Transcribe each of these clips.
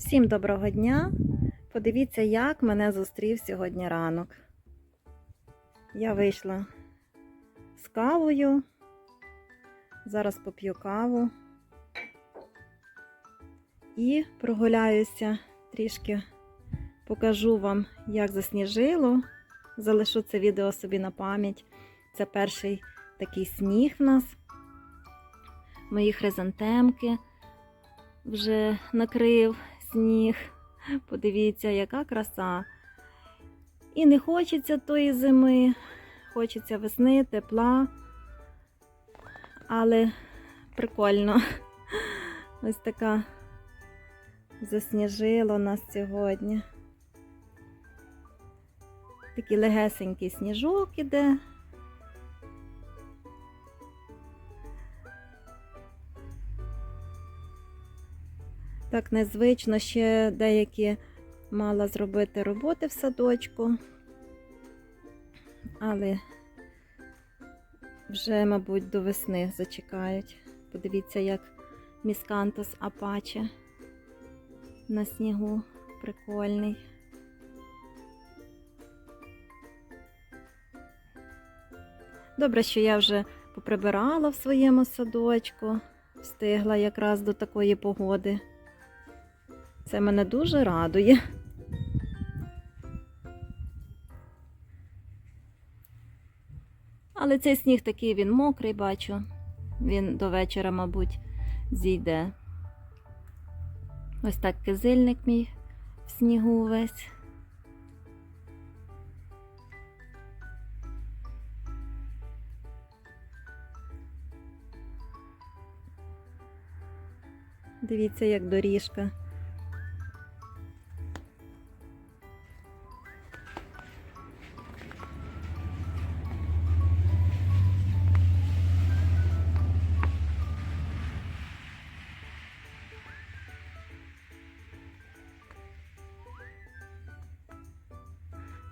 Всім доброго дня! Подивіться, як мене зустрів сьогодні ранок. Я вийшла з кавою. Зараз поп'ю каву і прогуляюся трішки. Покажу вам, як засніжило. Залишу це відео собі на пам'ять. Це перший такий сніг в нас. Мої хризантемки вже накрив сніг. Подивіться, яка краса. І не хочеться тої зими, хочеться весни, тепла. Але прикольно. Ось така засніжило нас сьогодні. Такий легесенький сніжок іде. Так незвично ще деякі мала зробити роботи в садочку, але вже, мабуть, до весни зачекають. Подивіться, як міскантус апаче на снігу прикольний. Добре, що я вже поприбирала в своєму садочку, встигла якраз до такої погоди. Це мене дуже радує. Але цей сніг такий він мокрий, бачу. Він до вечора, мабуть, зійде. Ось так кизильник мій в снігу весь. Дивіться, як доріжка.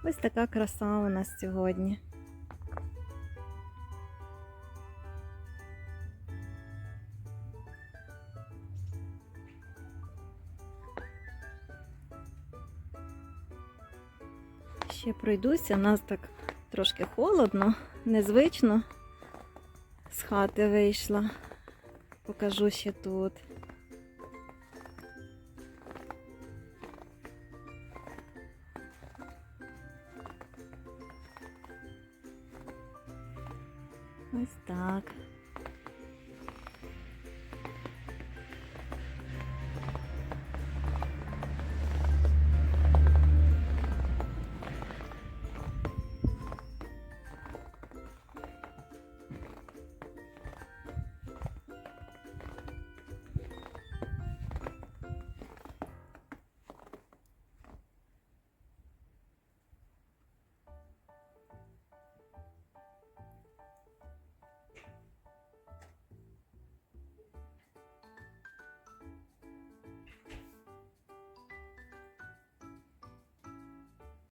Ось така краса у нас сьогодні. Ще пройдуся, у нас так трошки холодно, незвично. З хати вийшла. Покажу ще тут. Ось так.